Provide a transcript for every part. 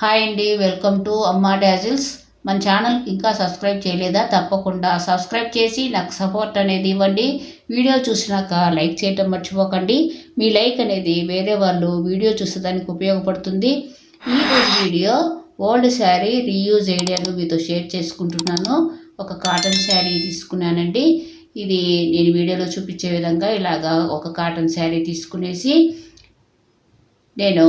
Hi అండి welcome to Amma Dazzles. మన ఛానల్కి ఇంకా సబ్స్క్రైబ్ చేయలేదా? తప్పకుండా సబ్స్క్రైబ్ చేసి నాకు సపోర్ట్ అనేది ఇవ్వండి. వీడియో చూసినాక లైక్ చేయటం మర్చిపోకండి. మీ లైక్ అనేది వేరే వాళ్ళు వీడియో చూసేదానికి ఉపయోగపడుతుంది. ఈరోజు వీడియో ఓల్డ్ శారీ రీయూజ్ ఐడియాను మీతో షేర్ చేసుకుంటున్నాను. ఒక కాటన్ శారీ తీసుకున్నానండి. ఇది నేను వీడియోలో చూపించే విధంగా ఇలాగా ఒక కాటన్ శారీ తీసుకునేసి నేను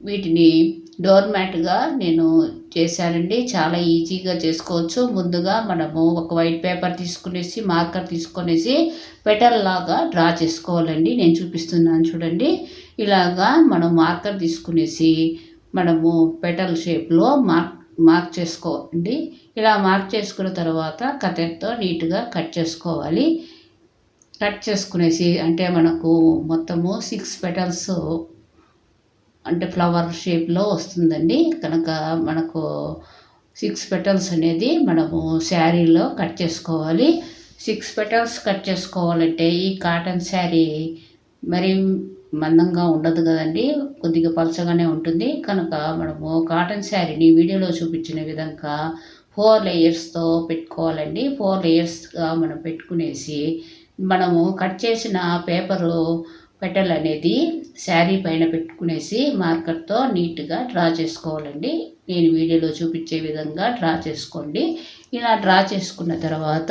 వీటిని డోర్ మ్యాట్గా నేను చేశానండి. చాలా ఈజీగా చేసుకోవచ్చు. ముందుగా మనము ఒక వైట్ పేపర్ తీసుకునేసి మార్కర్ తీసుకునేసి పెటల్ లాగా డ్రా చేసుకోవాలండి. నేను చూపిస్తున్నాను చూడండి. ఇలాగా మనం మార్కర్ తీసుకునేసి మనము పెటల్ షేప్లో మార్క్ మార్క్ చేసుకోండి ఇలా మార్క్ చేసుకున్న తర్వాత కతెట్తో నీట్గా కట్ చేసుకోవాలి. కట్ చేసుకునేసి అంటే మనకు మొత్తము సిక్స్ పెటల్స్ అంటే ఫ్లవర్ షేప్లో వస్తుందండి. కనుక మనకు సిక్స్ పెటల్స్ అనేది మనము శారీలో కట్ చేసుకోవాలి. సిక్స్ పెటల్స్ కట్ చేసుకోవాలంటే ఈ కాటన్ శారీ మరి మందంగా ఉండదు కదండి. కొద్దిగా పలచగానే ఉంటుంది. కనుక మనము కాటన్ శారీని వీడియోలో చూపించిన విధంగా ఫోర్ లేయర్స్తో పెట్టుకోవాలండి. ఫోర్ లేయర్స్గా మనం పెట్టుకునేసి మనము కట్ చేసిన పేపరు పెటల్ అనేది శారీ పైన పెట్టుకునేసి మార్కర్తో నీట్గా డ్రా చేసుకోవాలండి. నేను వీడియోలో చూపించే విధంగా డ్రా చేసుకోండి. ఇలా డ్రా చేసుకున్న తర్వాత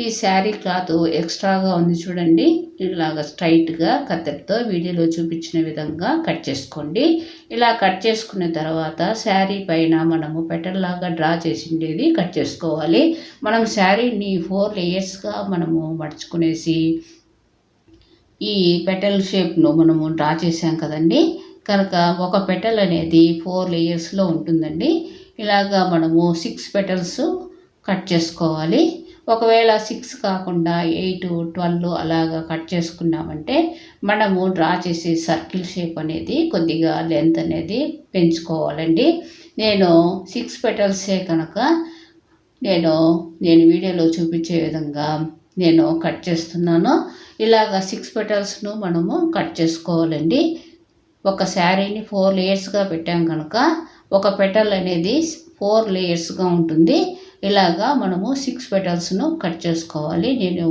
ఈ శారీ క్లాత్ ఎక్స్ట్రాగా ఉంది చూడండి. ఇలాగ స్ట్రైట్గా కత్తెరతో వీడియోలో చూపించిన విధంగా కట్ చేసుకోండి. ఇలా కట్ చేసుకున్న తర్వాత శారీ పైన మనము పెటల్లాగా డ్రా చేసిండేది కట్ చేసుకోవాలి. మనం శారీని ఫోర్ లేయర్స్గా మనము మడుచుకునేసి ఈ పెటల్ షేప్ను మనము డ్రా చేసాం కదండి. కనుక ఒక పెటల్ అనేది ఫోర్ లేయర్స్లో ఉంటుందండి. ఇలాగా మనము సిక్స్ పెటల్స్ కట్ చేసుకోవాలి. ఒకవేళ సిక్స్ కాకుండా ఎయిట్ ట్వెల్వ్ అలాగా కట్ చేసుకున్నామంటే మనము డ్రా చేసే సర్కిల్ షేప్ అనేది కొద్దిగా లెంత్ అనేది పెంచుకోవాలండి. నేను సిక్స్ పెటల్సే కనుక నేను నేను వీడియోలో చూపించే విధంగా నేను కట్ చేస్తున్నాను. ఇలాగ సిక్స్ పెటల్స్ను మనము కట్ చేసుకోవాలండి. ఒక శారీని ఫోర్ లేయర్స్గా పెట్టాం కనుక ఒక పెటల్ అనేది ఫోర్ లేయర్స్గా ఉంటుంది. ఇలాగా మనము సిక్స్ పెటల్స్ను కట్ చేసుకోవాలి. నేను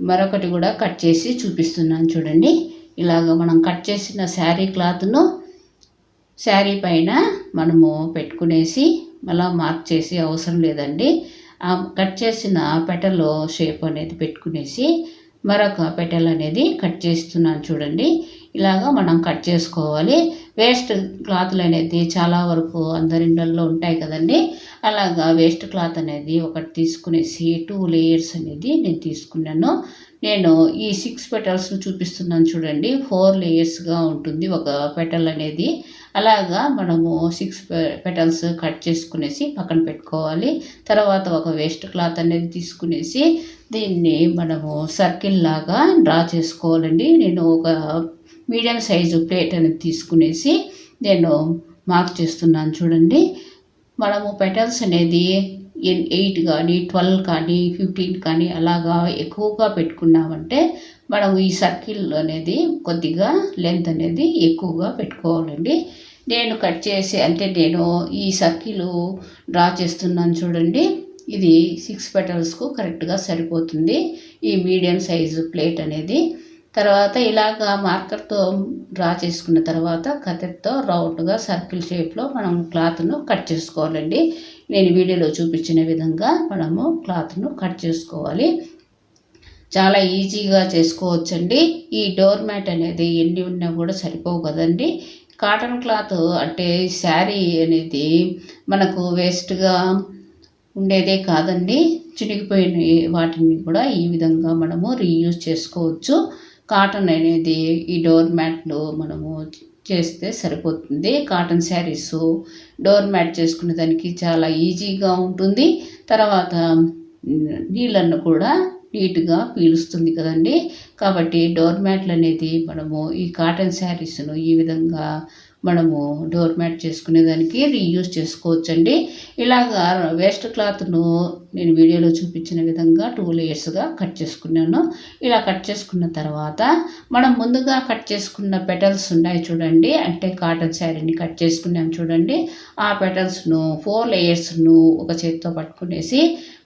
మరొకటి కూడా కట్ చేసి చూపిస్తున్నాను చూడండి. ఇలాగ మనం కట్ చేసిన శారీ క్లాత్ను శారీ పైన మనము పెట్టుకునేసి మళ్ళీ మార్క్ చేసి అవసరం లేదండి. కట్ చేసిన పెటల్లో షేప్ అనేది పెట్టుకునేసి మరొక పెటల్ అనేది కట్ చేస్తున్నాను చూడండి. ఇలాగా మనం కట్ చేసుకోవాలి. వేస్ట్ క్లాత్లు అనేది చాలా వరకు అందరిండల్లో ఉంటాయి కదండి. అలాగా వేస్ట్ క్లాత్ అనేది ఒకటి తీసుకునేసి టూ లేయర్స్ అనేది నేను తీసుకున్నాను. నేను ఈ సిక్స్ పెటల్స్ చూపిస్తున్నాను చూడండి. ఫోర్ లేయర్స్గా ఉంటుంది ఒక పెటల్ అనేది. అలాగా మనము సిక్స్ పెటల్స్ కట్ చేసుకునేసి పక్కన పెట్టుకోవాలి. తర్వాత ఒక వేస్ట్ క్లాత్ అనేది తీసుకునేసి దీన్ని మనము సర్కిల్ లాగా డ్రా చేసుకోవాలండి. నేను ఒక మీడియం సైజు ప్లేట్ అనేది తీసుకునేసి నేను మార్క్ చేస్తున్నాను చూడండి. మనము పెటల్స్ అనేది ఎయిట్ కానీ ట్వెల్వ్ కానీ ఫిఫ్టీన్ కానీ అలాగా ఎక్కువగా పెట్టుకున్నామంటే మనం ఈ సర్కిల్ అనేది కొద్దిగా లెంత్ అనేది ఎక్కువగా పెట్టుకోవాలండి. నేను కట్ చేసి అంటే నేను ఈ సర్కిల్ డ్రా చేస్తున్నాను చూడండి. ఇది సిక్స్ పెటల్స్కు కరెక్ట్గా సరిపోతుంది. ఈ మీడియం సైజు ప్లేట్ అనేది తర్వాత ఇలాగా మార్కర్తో డ్రా చేసుకున్న తర్వాత కత్తెరతో రౌండ్గా సర్కిల్ షేప్లో మనం క్లాత్ను కట్ చేసుకోవాలండి. నేను వీడియోలో చూపించిన విధంగా మనము క్లాత్ను కట్ చేసుకోవాలి. చాలా ఈజీగా చేసుకోవచ్చండి. ఈ డోర్ మ్యాట్ అనేది ఎన్ని ఉన్నా కూడా సరిపోవు కదండి. కాటన్ క్లాత్ అంటే శారీ అనేది మనకు వేస్ట్గా ఉండేదే కాదండి. చినిగిపోయిన వాటిని కూడా ఈ విధంగా మనము రీయూజ్ చేసుకోవచ్చు. కాటన్ అనేది ఈ డోర్ మ్యాట్లు మనము చేస్తే సరిపోతుంది. కాటన్ శారీస్ డోర్ మ్యాట్ చేసుకునే దానికి చాలా ఈజీగా ఉంటుంది. తర్వాత నీళ్ళను కూడా నీట్గా పీలుస్తుంది కదండి. కాబట్టి డోర్ మ్యాట్లు అనేది మనము ఈ కాటన్ శారీస్ను ఈ విధంగా మనము డోర్ మ్యాట్ చేసుకునేదానికి రీయూజ్ చేసుకోవచ్చండి. ఇలాగా వేస్ట్ క్లాత్ను నేను వీడియోలో చూపించిన విధంగా టూ లేయర్స్గా కట్ చేసుకున్నాను. ఇలా కట్ చేసుకున్న తర్వాత మనం ముందుగా కట్ చేసుకున్న పెటల్స్ ఉన్నాయి చూడండి. అంటే కాటన్ శారీని కట్ చేసుకున్నాం చూడండి. ఆ పెటల్స్ను ఫోర్ లేయర్స్ను ఒక చేతితో పట్టుకునేసి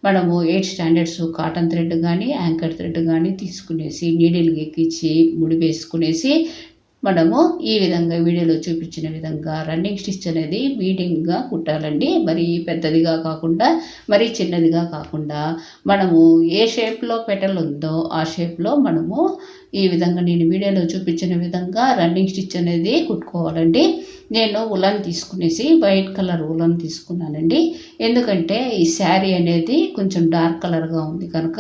మనము ఎయిట్ స్టాండర్డ్స్ కాటన్ థ్రెడ్ కానీ యాంకర్ థ్రెడ్ కానీ తీసుకునేసి నీడిల్ ఎక్కించి ముడి వేసుకునేసి మనము ఈ విధంగా వీడియోలో చూపించిన విధంగా రన్నింగ్ స్టిచ్ అనేది మీడియంగా కుట్టాలండి. మరి పెద్దదిగా కాకుండా మరి చిన్నదిగా కాకుండా మనము ఏ షేప్లో పెటల్ ఉందో ఆ షేప్లో మనము ఈ విధంగా నేను వీడియోలో చూపించిన విధంగా రన్నింగ్ స్టిచ్ అనేది కుట్టుకోవాలండి. నేను ఉలన్ తీసుకునేసి వైట్ కలర్ ఉలన్ తీసుకున్నానండి. ఎందుకంటే ఈ శారీ అనేది కొంచెం డార్క్ కలర్గా ఉంది కనుక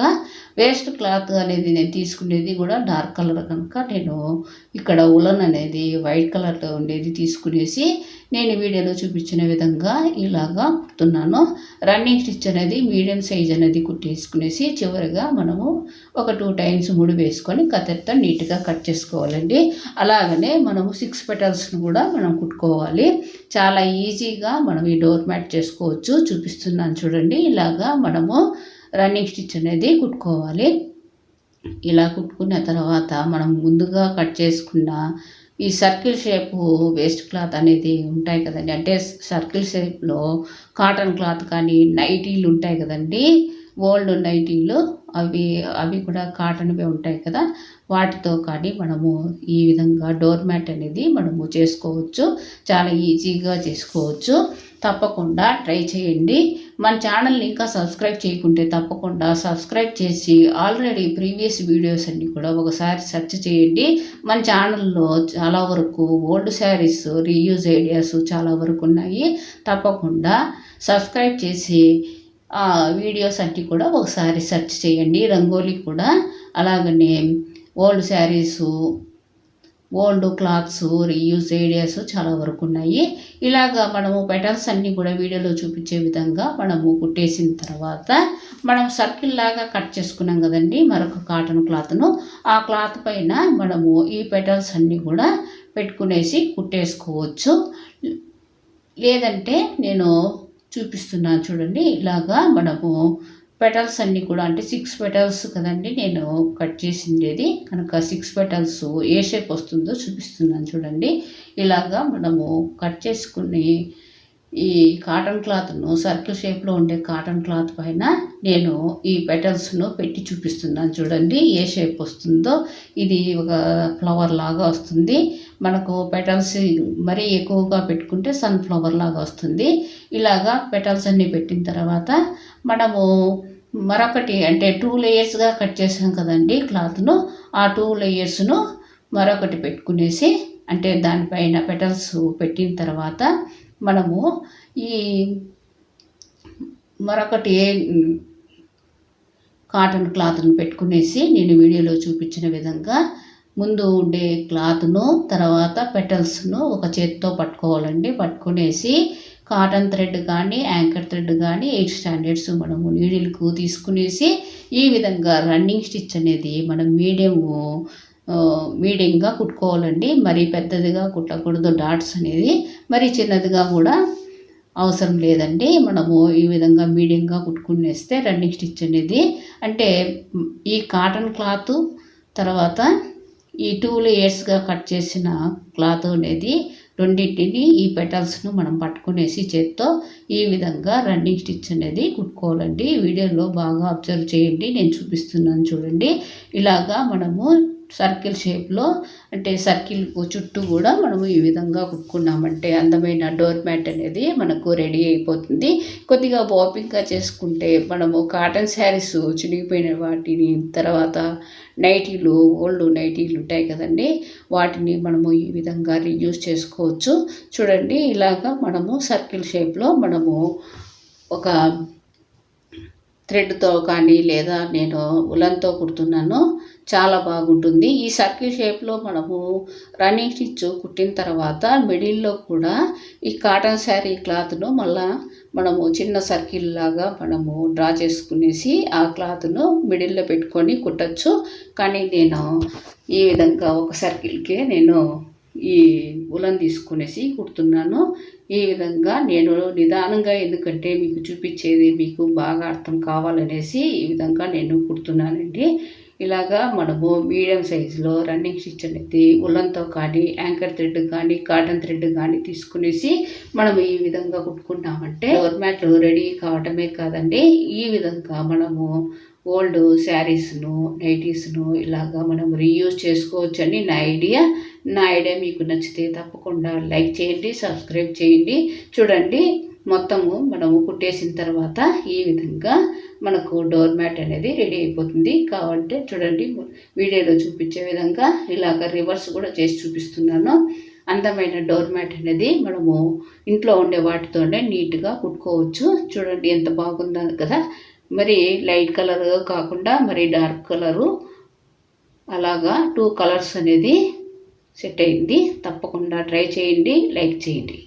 వేస్ట్ క్లాత్ అనేది నేను తీసుకునేది కూడా డార్క్ కలర్ కనుక నేను ఇక్కడ ఉలన్ అనేది వైట్ కలర్లో ఉండేది తీసుకునేసి నేను వీడియోలో చూపించిన విధంగా ఇలాగా కుడుతున్నాను. రన్నింగ్ స్టిచ్ అనేది మీడియం సైజ్ అనేది కుట్టేసుకునేసి చివరిగా మనము ఒక టూ టైమ్స్ ముడి వేసుకొని కత్తెరతో నీట్గా కట్ చేసుకోవాలండి. అలాగనే మనము సిక్స్ పెటల్స్ను కూడా మనం కుట్టుకోవాలి. చాలా ఈజీగా మనం ఈ డోర్ మ్యాట్ చేసుకోవచ్చు. చూపిస్తున్నాను చూడండి. ఇలాగా మనము రన్నింగ్ స్టిచ్ అనేది కుట్టుకోవాలి. ఇలా కుట్టుకున్న తర్వాత మనం ముందుగా కట్ చేసుకున్న ఈ సర్కిల్ షేపు వేస్ట్ క్లాత్ అనేది ఉంటాయి కదండి. అంటే సర్కిల్ షేప్లో కాటన్ క్లాత్ కానీ నైటీలు ఉంటాయి కదండి. ఓల్డ్ నైటీలు అవి అవి కూడా కాటన్వే ఉంటాయి కదా. వాటితో కానీ మనము ఈ విధంగా డోర్ మ్యాట్ అనేది మనము చేసుకోవచ్చు. చాలా ఈజీగా చేసుకోవచ్చు. తప్పకుండా ట్రై చేయండి. మన ఛానల్ని ఇంకా సబ్స్క్రైబ్ చేయకుంటే తప్పకుండా సబ్స్క్రైబ్ చేసి ఆల్రెడీ ప్రీవియస్ వీడియోస్ అన్నీ కూడా ఒకసారి సెర్చ్ చేయండి. మన ఛానల్లో చాలా వరకు ఓల్డ్ శారీస్ రీయూజ్ ఐడియాస్ చాలా వరకు ఉన్నాయి. తప్పకుండా సబ్స్క్రైబ్ చేసి వీడియోస్ అన్నీ కూడా ఒకసారి సెర్చ్ చేయండి. రంగోలీ కూడా అలాగనే old saris old clothes reuse ideas చాలా వరకు ఉన్నాయి. ఇలాగా మనము పెటల్స్ అన్నీ కూడా వీడియోలో చూపించే విధంగా మనము కుట్టేసిన తర్వాత మనం సర్కిల్ లాగా కట్ చేసుకున్నాం కదండి మరొక కాటన్ క్లాత్ను ఆ క్లాత్ పైన మనము ఈ పెటల్స్ అన్నీ కూడా పెట్టుకునేసి కుట్టేసుకోవచ్చు. లేదంటే నేను చూపిస్తున్నాను చూడండి ఇలాగా మనము పెటల్స్ అన్నీ కూడా అంటే సిక్స్ పెటల్స్ కదండి నేను కట్ చేసిండేది. కనుక సిక్స్ పెటల్స్ ఏ షేప్ వస్తుందో చూపిస్తున్నాను చూడండి. ఇలాగా మనము కట్ చేసుకుని ఈ కాటన్ క్లాత్ను సర్కిల్ షేప్లో ఉండే కాటన్ క్లాత్ పైన నేను ఈ పెటల్స్ను పెట్టి చూపిస్తున్నాను చూడండి. ఏ షేప్ వస్తుందో ఇది ఒక ఫ్లవర్ లాగా వస్తుంది. మనకు పెటల్స్ మరీ ఎక్కువగా పెట్టుకుంటే సన్ఫ్లవర్ లాగా వస్తుంది. ఇలాగా పెటల్స్ అన్నీ పెట్టిన తర్వాత మనము మరొకటి అంటే టూ లేయర్స్గా కట్ చేసాం కదండి క్లాత్ను. ఆ టూ లేయర్స్ను మరొకటి పెట్టుకునేసి అంటే దానిపైన పెటల్స్ పెట్టిన తర్వాత మనము ఈ మరొకటి కాటన్ క్లాత్ను పెట్టుకునేసి నేను వీడియోలో చూపించిన విధంగా ముందు ఉండే క్లాత్ను తర్వాత పెటల్స్ను ఒక చేత్తో పట్టుకోవాలండి. పట్టుకునేసి కాటన్ థ్రెడ్ కానీ యాంకర్ థ్రెడ్ కానీ ఎయిట్ స్టాండర్డ్స్ మనము నీడిల్కు తీసుకునేసి ఈ విధంగా రన్నింగ్ స్టిచ్ అనేది మనం మీడియము మీడియంగా కుట్టుకోవాలండి. మరి పెద్దదిగా కుట్టకూడదు. డాట్స్ అనేది మరి చిన్నదిగా కూడా అవసరం లేదండి. మనము ఈ విధంగా మీడియంగా కుట్టుకునేస్తే రన్నింగ్ స్టిచ్ అనేది అంటే ఈ కాటన్ క్లాత్ తర్వాత ఈ టూ లేయర్స్గా కట్ చేసిన క్లాత్ అనేది రెండింటిని ఈ పెటల్స్ను మనం పట్టుకునేసి చేత్తో ఈ విధంగా రన్నింగ్ స్టిచ్ అనేది కుట్టుకోవాలండి. వీడియోలో బాగా అబ్జర్వ్ చేయండి. నేను చూపిస్తున్నాను చూడండి. ఇలాగా మనము సర్కిల్ షేప్లో అంటే సర్కిల్ చుట్టూ కూడా మనము ఈ విధంగా కుట్టుకున్నామంటే అందమైన డోర్ మ్యాట్ అనేది మనకు రెడీ అయిపోతుంది. కొద్దిగా వాపింగ్గా చేసుకుంటే మనము కాటన్ శారీస్ చినిగిపోయిన వాటిని తర్వాత నైటీలు ఓల్డ్ నైటీలు ఉంటాయి కదండి వాటిని మనము ఈ విధంగా రీయూజ్ చేసుకోవచ్చు. చూడండి ఇలాగా మనము సర్కిల్ షేప్లో మనము ఒక థ్రెడ్తో కానీ లేదా నేను ఉలన్తో కుడుతున్నాను. చాలా బాగుంటుంది. ఈ సర్కిల్ షేప్లో మనము రన్నింగ్ స్టిచ్ కుట్టిన తర్వాత మిడిల్లో కూడా ఈ కాటన్ శారీ క్లాత్ను మళ్ళా మనము చిన్న సర్కిల్ లాగా మనము డ్రా చేసుకునేసి ఆ క్లాత్ను మిడిల్లో పెట్టుకొని కుట్టచ్చు. కానీ నేను ఈ విధంగా ఒక సర్కిల్కే నేను ఈ ఉలన్ తీసుకునేసి కుడుతున్నాను. ఈ విధంగా నేను నిదానంగా ఎందుకంటే మీకు చూపించేది మీకు బాగా అర్థం కావాలనేసి ఈ విధంగా నేను కుడుతున్నానండి. ఇలాగా మనము మీడియం సైజులో రన్నింగ్ స్టిచ్ అనేది ఉల్లంతో కానీ యాంకర్ థ్రెడ్ కానీ కాటన్ థ్రెడ్ కానీ తీసుకునేసి మనం ఈ విధంగా కుట్టుకున్నామంటే డోర్ మ్యాట్లు రెడీ కావటమే కాదండి. ఈ విధంగా మనము ఓల్డ్ శారీస్ను నైటీస్ను ఇలాగా మనం రీయూజ్ చేసుకోవచ్చు అని నా ఐడియా. నా ఐడియా మీకు నచ్చితే తప్పకుండా లైక్ చేయండి సబ్స్క్రైబ్ చేయండి. చూడండి. మొత్తము మనము కుట్టేసిన తర్వాత ఈ విధంగా మనకు డోర్ మ్యాట్ అనేది రెడీ అయిపోతుంది. కావాలంటే చూడండి వీడియోలో చూపించే విధంగా ఇలాగ రివర్స్ కూడా చేసి చూపిస్తున్నాను. అందమైన డోర్ మ్యాట్ అనేది మనము ఇంట్లో ఉండే వాటితోనే నీట్గా కుట్టుకోవచ్చు. చూడండి ఎంత బాగుందో కదా. మరి లైట్ కలర్ కాకుండా మరి డార్క్ కలరు అలాగా టూ కలర్స్ అనేది సెట్ అయింది. తప్పకుండా ట్రై చేయండి లైక్ చేయండి.